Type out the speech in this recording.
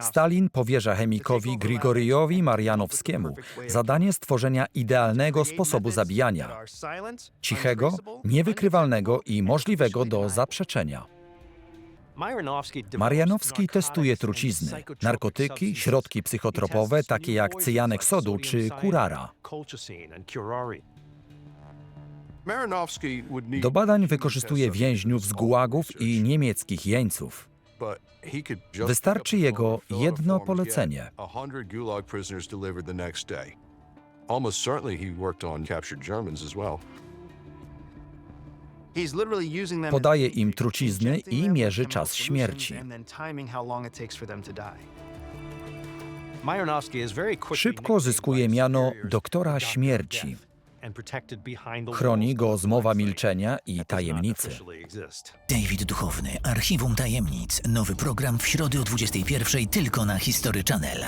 Stalin powierza chemikowi Grigoriowi Marianowskiemu zadanie stworzenia idealnego sposobu zabijania. Cichego, niewykrywalnego i możliwego do zaprzeczenia. Marianowski testuje trucizny, narkotyki, środki psychotropowe takie jak cyjanek sodu czy kurara. Do badań wykorzystuje więźniów z gułagów i niemieckich jeńców. Wystarczy jego jedno polecenie. Podaje im trucizny i mierzy czas śmierci. Szybko zyskuje miano doktora śmierci. Chroni go zmowa milczenia i tajemnicy. David Duchowny, Archiwum Tajemnic. Nowy program w środę o 21.00 tylko na History Channel.